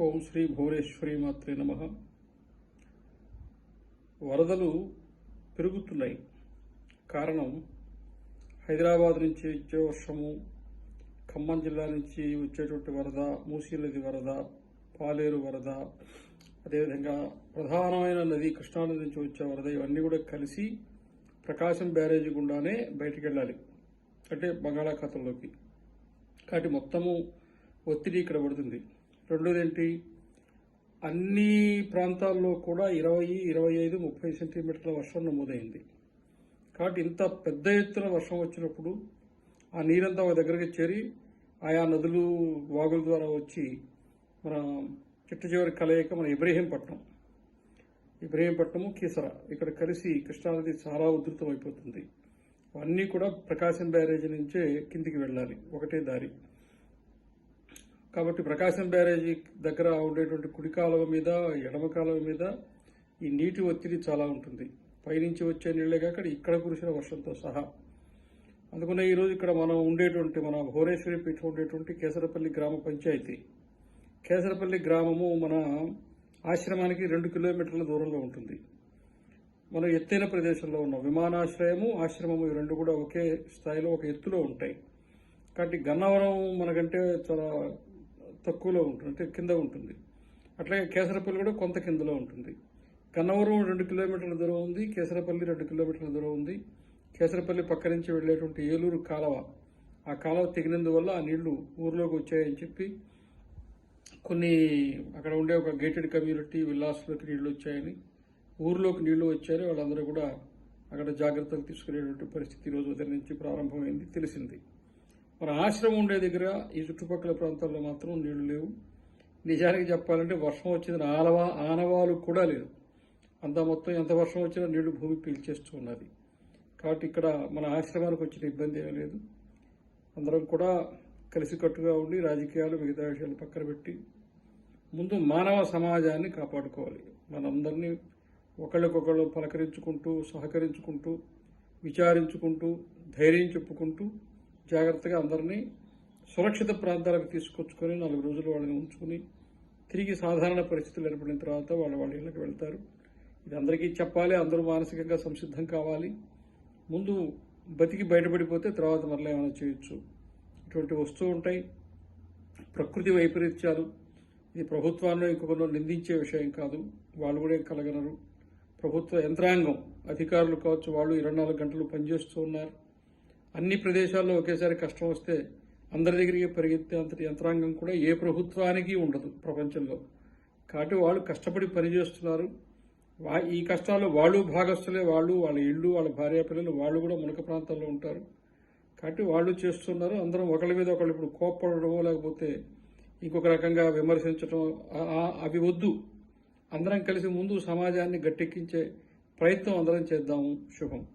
ఓం శ్రీ భువనేశ్వరి మాత్రే నమ. వరదలు పెరుగుతున్నాయి. కారణం హైదరాబాద్ నుంచి వచ్చే వర్షము ఖమ్మం జిల్లా నుంచి వచ్చేటువంటి వరద మూసీ నది వరద పాలేరు వరద అదేవిధంగా ప్రధానమైన నది కృష్ణానది నుంచి వచ్చే వరద ఇవన్నీ కూడా కలిసి ప్రకాశం బ్యారేజీ గుండానే బయటికి వెళ్ళాలి. అంటే బంగాళాఖాతంలోకి. కాబట్టి మొత్తము ఒత్తిడి ఇక్కడ పడుతుంది. రెండోదేంటి? అన్ని ప్రాంతాల్లో కూడా ఇరవై ఇరవై ఐదు ముప్పై సెంటీమీటర్ల వర్షం నమోదైంది. కాబట్టి ఇంత పెద్ద ఎత్తున వర్షం వచ్చినప్పుడు ఆ నీరంతా ఒక దగ్గరికి చేరి ఆయా నదులు వాగుల ద్వారా వచ్చి మన చిట్ట చివరి కలయిక మన ఇబ్రహీంపట్నం. ఇబ్రహీంపట్నము కీసర. ఇక్కడ కలిసి కృష్ణానది చాలా ఉధృతం అయిపోతుంది అన్నీ కూడా ప్రకాశం బ్యారేజీ నుంచే కిందికి వెళ్ళాలి. ఒకటే దారి. కాబట్టి ప్రకాశం బ్యారేజీ దగ్గర ఉండేటువంటి కుడి కాలువ మీద ఎడమ కాలువ మీద ఈ నీటి ఒత్తిడి చాలా ఉంటుంది. పైనుంచి వచ్చే నీళ్ళే కాక ఇక్కడ కురిసిన వర్షంతో సహా. అందుకనే ఈరోజు ఇక్కడ మనం ఉండేటువంటి మన భువనేశ్వరి పీఠం ఉండేటువంటి కేసరపల్లి గ్రామ పంచాయతీ. కేసరపల్లి గ్రామము మన ఆశ్రమానికి రెండు కిలోమీటర్ల దూరంలో ఉంటుంది. మనం ఎత్తైన ప్రదేశంలో ఉన్నాం. విమానాశ్రయము ఆశ్రమము ఈ రెండు కూడా ఒకే స్థాయిలో ఒక ఎత్తులో ఉంటాయి. కాబట్టి గన్నవరం మనకంటే చాలా తక్కువలో ఉంటుంది అంటే కింద ఉంటుంది. అట్లాగే కేసరపల్లి కూడా కొంత కిందలో ఉంటుంది. గన్నవరం రెండు కిలోమీటర్ల దూరం ఉంది కేసరపల్లి రెండు కిలోమీటర్ల దూరం ఉంది. కేసరపల్లి పక్క నుంచి వెళ్ళేటువంటి ఏలూరు కాలవ ఆ కాలువ తెగినందువల్ల ఆ నీళ్ళు ఊర్లోకి వచ్చాయని చెప్పి కొన్ని అక్కడ ఉండే ఒక గేటెడ్ కమ్యూనిటీ విల్లాస్లోకి నీళ్ళు వచ్చాయని ఊర్లోకి నీళ్ళు వచ్చాయని వాళ్ళందరూ కూడా అక్కడ జాగ్రత్తలు తీసుకునేటువంటి పరిస్థితి ఈరోజు రోజు ఉదయం నుంచి ప్రారంభమైంది తెలిసింది. మన ఆశ్రమం ఉండే దగ్గర ఈ చుట్టుపక్కల ప్రాంతాల్లో మాత్రం నీళ్ళు లేవు. నిజానికి చెప్పాలంటే వర్షం వచ్చిన ఆనవా ఆనవాలు కూడా లేదు. అంత మొత్తం ఎంత వర్షం వచ్చినా నీళ్ళు భూమి పీల్చేస్తూ ఉన్నది. కాబట్టి ఇక్కడ మన ఆశ్రమానికి వచ్చిన ఇబ్బంది ఏమీ లేదు. అందరం కూడా కలిసికట్టుగా ఉండి రాజకీయాలు మిగతా విషయాలు పక్కన పెట్టి ముందు మానవ సమాజాన్ని కాపాడుకోవాలి. మనందరినీ ఒకళ్ళకొకళ్ళు పలకరించుకుంటూ సహకరించుకుంటూ విచారించుకుంటూ ధైర్యం చెప్పుకుంటూ జాగ్రత్తగా అందరినీ సురక్షిత ప్రాంతాలకు తీసుకొచ్చుకొని నాలుగు రోజులు వాళ్ళని ఉంచుకుని తిరిగి సాధారణ పరిస్థితులు ఏర్పడిన తర్వాత వాళ్ళ వాళ్ళ ఇళ్ళకి వెళ్తారు. ఇది అందరికీ చెప్పాలి అందరూ మానసికంగా సంసిద్ధం కావాలి. ముందు బతికి బయటపడిపోతే తర్వాత మరలా ఏమైనా చేయొచ్చు. ఇటువంటి వస్తూ ఉంటాయి. ప్రకృతి వైపరీత్యాలు. ఇది ప్రభుత్వాన్ని ఇంకొకరు నిందించే విషయం కాదు. వాళ్ళు కూడా ఏం కలగనరు. ప్రభుత్వ యంత్రాంగం. అధికారులు కావచ్చు వాళ్ళు ఇరవై నాలుగు గంటలు పనిచేస్తూ ఉన్నారు. అన్ని ప్రదేశాల్లో ఒకేసారి కష్టం వస్తే అందరి దగ్గరికి పరిగెత్తే అంతటి యంత్రాంగం కూడా ఏ ప్రభుత్వానికి ఉండదు ప్రపంచంలో. కాబట్టి వాళ్ళు కష్టపడి పనిచేస్తున్నారు. ఈ కష్టాల్లో వాళ్ళు భాగస్తులే వాళ్ళు వాళ్ళ ఇళ్ళు వాళ్ళ భార్య పిల్లలు వాళ్ళు కూడా మునక ప్రాంతాల్లో ఉంటారు. కాబట్టి వాళ్ళు చేస్తున్నారు. అందరం ఒకళ్ళ మీద ఒకళ్ళు ఇప్పుడు కోప్పడమో లేకపోతే ఇంకొక రకంగా విమర్శించడం అవి వద్దు. అందరం కలిసి ముందు సమాజాన్ని గట్టెక్కించే ప్రయత్నం అందరం చేద్దాము. శుభం.